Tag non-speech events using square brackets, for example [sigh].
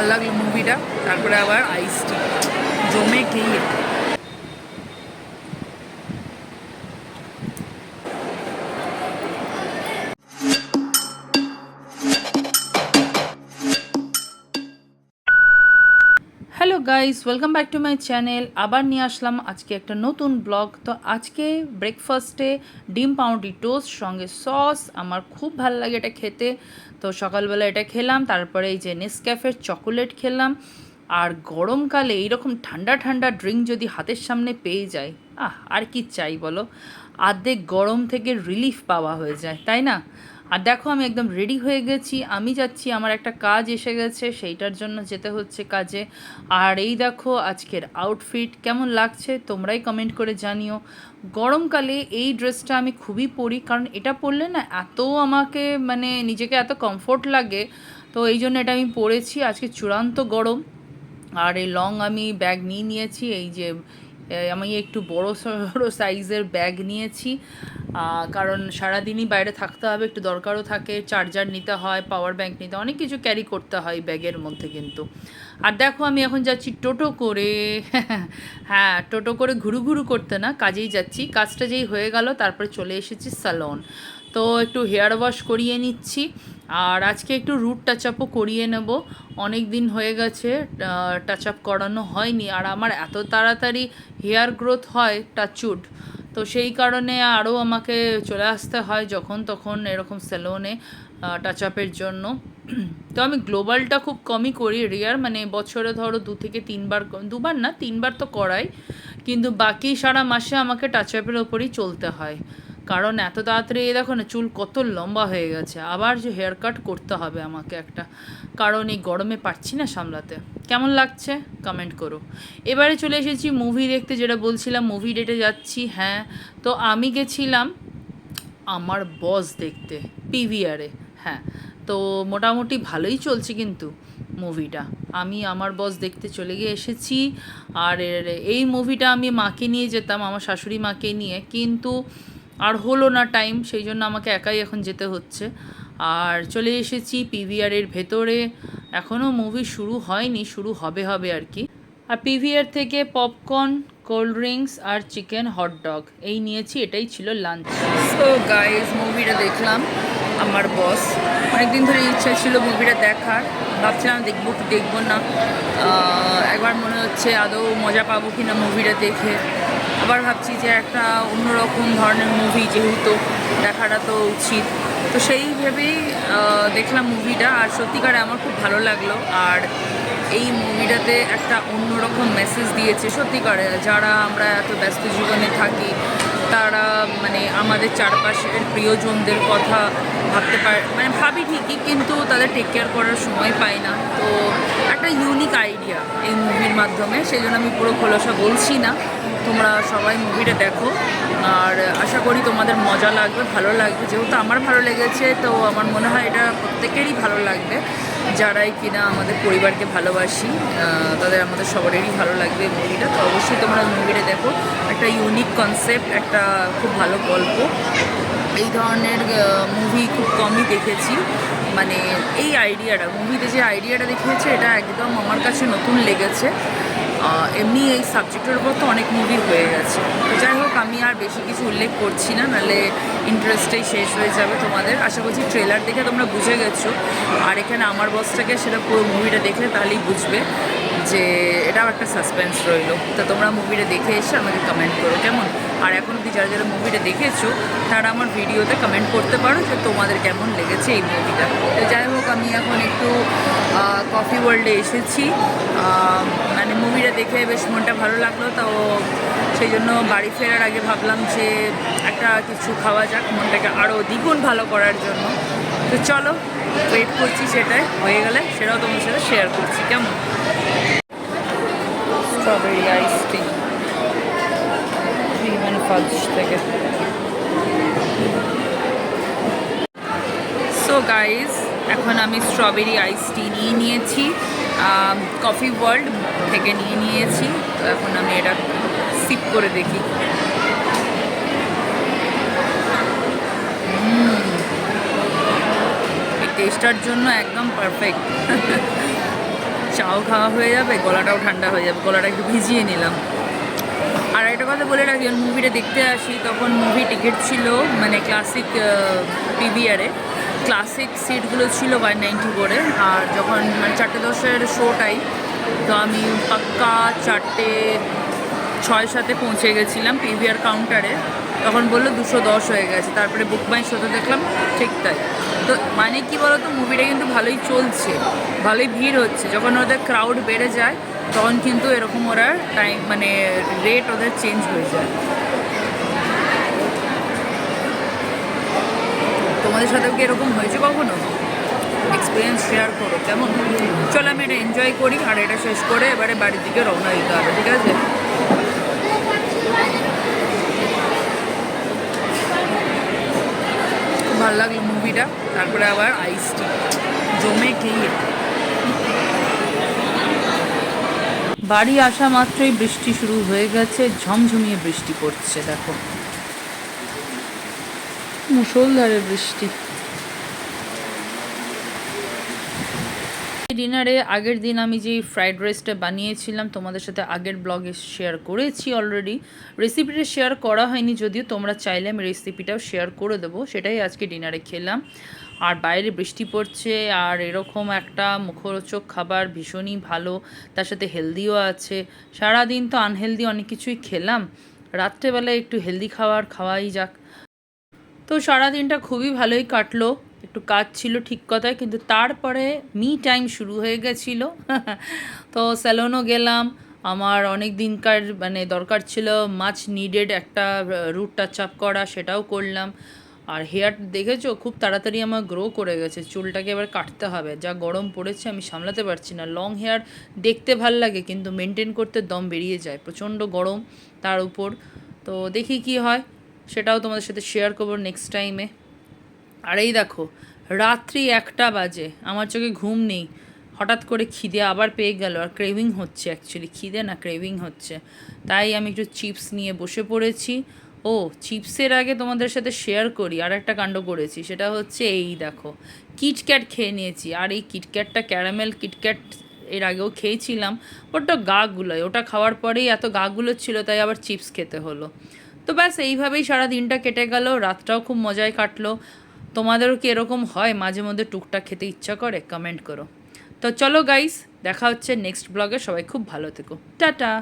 ভালো লাগল মুভিটা তারপরে আবার আইস টি জমে খেয়ে guys welcome back to my channel আবার নিয়ে আসলাম আজকে একটা নতুন ব্লগ তো আজকে ব্রেকফাস্টে ডিম পাউন্ডি টোস্ট সঙ্গে সস আমার খুব ভালো লাগে এটা খেতে। তো সকালবেলা এটা খেলাম, তারপরে এই যে নেসক্যাফের চকোলেট খেলাম। আর গরমকালে এইরকম ঠান্ডা ঠান্ডা ড্রিঙ্ক যদি হাতের সামনে পেয়ে যায় আহ, আর কি চাই বলো? আর্ধেক গরম থেকে রিলিফ পাওয়া হয়ে যায়, তাই না? আর দেখো, আমি একদম রেডি হয়ে গেছি। আমি যাচ্ছি, আমার একটা কাজ এসে গেছে, সেইটার জন্য যেতে হচ্ছে কাজে। আর এই দেখো, আজকের আউটফিট কেমন লাগছে, তোমরাই কমেন্ট করে জানিও। গরমকালে এই ড্রেসটা আমি খুবই পরি, কারণ এটা পরলে না এত আমাকে মানে নিজেকে এত কমফোর্ট লাগে। তো এই জন্য এটা আমি পরেছি, আজকে চূড়ান্ত গরম। আর এই লং আমি ব্যাগ নিয়ে নিয়েছি, এই যে আমি একটু বড় সড়ো সাইজের ব্যাগ নিয়েছি। কারণ সারাদিনই বাইরে থাকতে হবে, একটু দরকারও থাকে চার্জার নিতে হয় পাওয়ার ব্যাংক নিতে অনেক কিছু ক্যারি করতে হয় ব্যাগের মধ্যে কিন্তু। আর দেখো আমি এখন যাচ্ছি টোটো করে [laughs] হ্যাঁ টোটো করে ঘুরু ঘুরু করতে না, কাজেই যাচ্ছি, কাজটা যেই হয়ে গেল, তারপরে চলে এসেছি স্যালন তো একটু হেয়ার ওয়াশ করিয়ে নিচ্ছি, আর আজকে একটু রুট টাচ আপও করিয়ে নেব। অনেক দিন হয়ে গেছে টাচ আপ করানো হয়নি, আর আমার এত তাড়াতাড়ি হেয়ার গ্রোথ হয় টাচুড তো সেই কারণে আরও আমাকে চলে আসতে হয় যখন তখন এরকম সেলুনে টাচ আপের জন্য। তো আমি গ্লোবালটা খুব কমই করি রেয়ার মানে বছরে ধরো দু থেকে তিনবার দুবার না, তিনবার তো করাই। কিন্তু বাকি সারা মাসে আমাকে টাচ আপের ওপরই চলতে হয়। কারণ এত তাড়াতাড়ি, এই দেখো না, চুল কত লম্বা হয়ে গেছে। আবার যে হেয়ার কাট করতে হবে আমাকে একটা। কারণ এই গরমে পারছি না সামলাতে। কেমন লাগছে? কমেন্ট করো। এবারে চলে এসেছি মুভি দেখতে, যেটা বলছিলাম মুভি ডেটে যাচ্ছি হ্যাঁ। তো আমি গেছিলাম আমার বস দেখতে পিভিআরে হ্যাঁ। তো মোটামুটি ভালোই চলছে কিন্তু মুভিটা আমি আমার বস দেখতে চলে গিয়ে এসেছি, আর এই মুভিটা আমি মাকে নিয়ে যেতাম, আমার শাশুড়ি মাকে নিয়ে। কিন্তু হলো না টাইম সেই জন্য আমাকে একাই এখন যেতে হচ্ছে। আর চলে এসেছি পিভিআরের ভেতরে। এখনও মুভি শুরু হয়নি, শুরু হবে হবে আর কি। আর পিভিআর থেকে পপকর্ন কোল্ড ড্রিঙ্কস আর চিকেন হট ডগ এই নিয়েছি, এটাই ছিল লাঞ্চ সো গাইজ মুভিটা দেখলাম, আমার বস অনেকদিন ধরে ইচ্ছা ছিল মুভিটা দেখার। ভাবছিলাম দেখব কি দেখব না। একবার মনে হচ্ছে আদৌ মজা পাবো কি না মুভিটা দেখে। আবার ভাবছি যে একটা অন্যরকম ধরনের মুভি যেহেতু দেখাটা তো উচিত। তো সেই ভেবেই দেখলাম মুভিটা আর সত্যিকারে আমার খুব ভালো লাগল। আর এই মুভিটাতে একটা অন্যরকম মেসেজ দিয়েছে সত্যিকারে, যারা আমরা এত ব্যস্ত জীবনে থাকি, তারা মানে আমাদের চারপাশের প্রিয়জনদের কথা ভাবতে পারে মানে ভাবি ঠিকই, কিন্তু তাদের টেক কেয়ার করার সময় পাই না। তো একটা ইউনিক আইডিয়া এই মুভির মাধ্যমে সেই জন্য আমি পুরো খোলসা বলছি না। তোমরা সবাই মুভিটা দেখো। আর আশা করি তোমাদের মজা লাগবে, ভালো লাগবে। যেহেতু আমার ভালো লেগেছে, তো আমার মনে হয় এটা প্রত্যেকেরই ভালো লাগবে। যারাই কিনা আমাদের পরিবারকে ভালোবাসি তাদের আমাদের সবারই ভালো লাগবে মুভিটা তো অবশ্যই তোমরা মুভিটা দেখো। একটা ইউনিক কনসেপ্ট একটা খুব ভালো গল্প। এই ধরনের মুভি খুব কমই দেখেছি। মানে এই আইডিয়াটা মুভিতে যে আইডিয়াটা দেখিয়েছে, এটা একদম আমার কাছে নতুন লেগেছে। এমনি এই সাবজেক্টের উপর তো অনেক মুভি হয়ে গেছে। তো যাই হোক, আমি আর বেশি কিছু উল্লেখ করছি না, নাহলে ইন্টারেস্টেই শেষ হয়ে যাবে তোমাদের। আশা করছি ট্রেলার দেখে তোমরা বুঝে গেছো। আর এখানে আমার বসটাকে সেটা পুরো মুভিটা দেখলে তাহলেই বুঝবে যে এটাও একটা সাসপেন্স রইল। তো তোমরা মুভিটা দেখে এসে আমাকে কমেন্ট করো, কেমন? আর এখন অব্দি যারা যারা মুভিটা দেখেছ, তারা আমার ভিডিওতে কমেন্ট করতে পারো যে তোমাদের কেমন লেগেছে এই মুভিটা তো যাই হোক, আমি এখন একটু কফি ওয়ার্ল্ডে এসেছি। মানে মুভিটা দেখে বেশ মনটা ভালো লাগল, তো সেই জন্য বাড়ি ফেরার আগে ভাবলাম যে একটা কিছু খাওয়া যাক, মনটাকে আরও দ্বিগুণ ভালো করার জন্য। তো চলো ওয়েট করছি সেটাই, হয়ে গেলে সেটাও তোমার সাথে শেয়ার করছি, কেমন? স্ট্রবেরি আইস টি মানে থেকে। সো গাইজ এখন আমি স্ট্রবেরি আইস টি নিয়ে নিয়েছি। কফি ওয়ার্ল্ড থেকে নিয়ে নিয়েছি। তো এখন আমি এটা সিপ করে দেখি। টেস্টার জন্য একদম পারফেক্ট চাও খাওয়া হয়ে যাবে, গলাটাও ঠান্ডা হয়ে যাবে, গলাটা একটু ভিজিয়ে নিলাম। আর একটা কথা বলে রাখি মুভিটা দেখতে আসি, তখন মুভি টিকিট ছিল মানে ক্লাসিক পিভিআরে ক্লাসিক সিটগুলো ছিল বাই নাইনটি করে আর যখন মানে চারটে দশের শো টাইম তো আমি পাক্কা চারটে ছয় সাথে পৌঁছে গেছিলাম পিভিআর কাউন্টারে তখন বলল দুশো দশ হয়ে গেছে, তারপরে বুক মাই শোতে দেখলাম ঠিক তাই। তো মানে কি বলতো মুভিটা কিন্তু ভালোই চলছে, ভালোই ভিড় হচ্ছে। যখন ওদের ক্রাউড বেড়ে যায়, তখন কিন্তু এরকম ওরা টাইম মানে রেট ওদের চেঞ্জ হয়ে যায়। তোমাদের সাথেও কি এরকম হয়েছে কখনো? এক্সপিরিয়েন্স শেয়ার করো, কেমন? চলো আমি এটা এনজয় করি, আর এটা শেষ করে এবারে বাড়ির দিকে রওনা দিতে হবে, ঠিক আছে? ভালো লাগল মুভিটা তারপরে আবার আইস টি জমে খেয়ে। বাড়ি আসা মাত্রই বৃষ্টি শুরু হয়ে গেছে, ঝমঝমিয়ে বৃষ্টি পড়ছে, দেখো। মুসলধারে বৃষ্টি। ডিনারে আগের দিন আমি যে ফ্রাইড রাইসটা বানিয়েছিলাম, তোমাদের সাথে আগের ব্লগে শেয়ার করেছি অলরেডি রেসিপিটা শেয়ার করা হয়নি, যদিও তোমরা চাইলে আমি রেসিপিটাও শেয়ার করে দেবো। সেটাই আজকে ডিনারে খেলাম। আর বাইরে বৃষ্টি পড়ছে, আর এরকম একটা মুখরোচক খাবার ভীষণই ভালো, তার সাথে হেলদিও আছে। সারাদিন তো আনহেলদি অনেক কিছুই খেলাম। রাত্রেবেলায় একটু হেলদি খাবার খাওয়াই যাক। তো সারাদিনটা খুবই ভালোই কাটলো। একটু কাজ ছিল ঠিক কথায়, কিন্তু তারপরে মি টাইম শুরু হয়ে গেছিল। [laughs] তো স্যালনও গেলাম। আমার অনেক দিনকার মানে দরকার ছিল মাছ নিডেড একটা রুট টাচ আপ করা, সেটাও করলাম। আর হেয়ার দেখেছ? খুব তাড়াতাড়ি আমার গ্রো করে গেছে। চুলটাকে এবার কাটতে হবে। যা গরম পড়েছে, আমি সামলাতে পারছি না। লং হেয়ার দেখতে ভালো লাগে, কিন্তু মেনটেন করতে দম বেরিয়ে যায়। প্রচণ্ড গরম তার উপর। তো দেখি কি হয়। সেটাও তোমাদের সাথে শেয়ার করব নেক্সট টাইমে আর এই দেখো, রাত্রি একটা বাজে, আমার চোখে ঘুম নেই। হঠাৎ করে খিদে আবার পেয়ে গেল, আর ক্রেভিং হচ্ছে অ্যাকচুয়ালি খিদে না ক্রেভিং হচ্ছে। তাই আমি একটু চিপস নিয়ে বসে পড়েছি। ও চিপসের আগে তোমাদের সাথে শেয়ার করি, আর একটা কাণ্ড করেছি, সেটা হচ্ছে এই দেখো কিটক্যাট খেয়ে নিয়েছি। আর এই কিটক্যাটটা ক্যারামেল কিটক্যাট এর আগেও খেয়েছিলাম, ওটা গাগুলোয় ওটা খাওয়ার পরেই এত গাগুলো ছিল তাই আবার চিপস খেতে হলো। তো ব্যাস, এইভাবেই সারা দিনটা কেটে গেল, রাতটাও খুব মজায় কাটলো। তোমাদেরও কি এরকম হয় মাঝে মধ্যে টুকটাক খেতে ইচ্ছা করে? কমেন্ট করো। তো চলো গাইস দেখা হচ্ছে নেক্সট ব্লগে সবাই খুব ভালো থেকো। টাটা!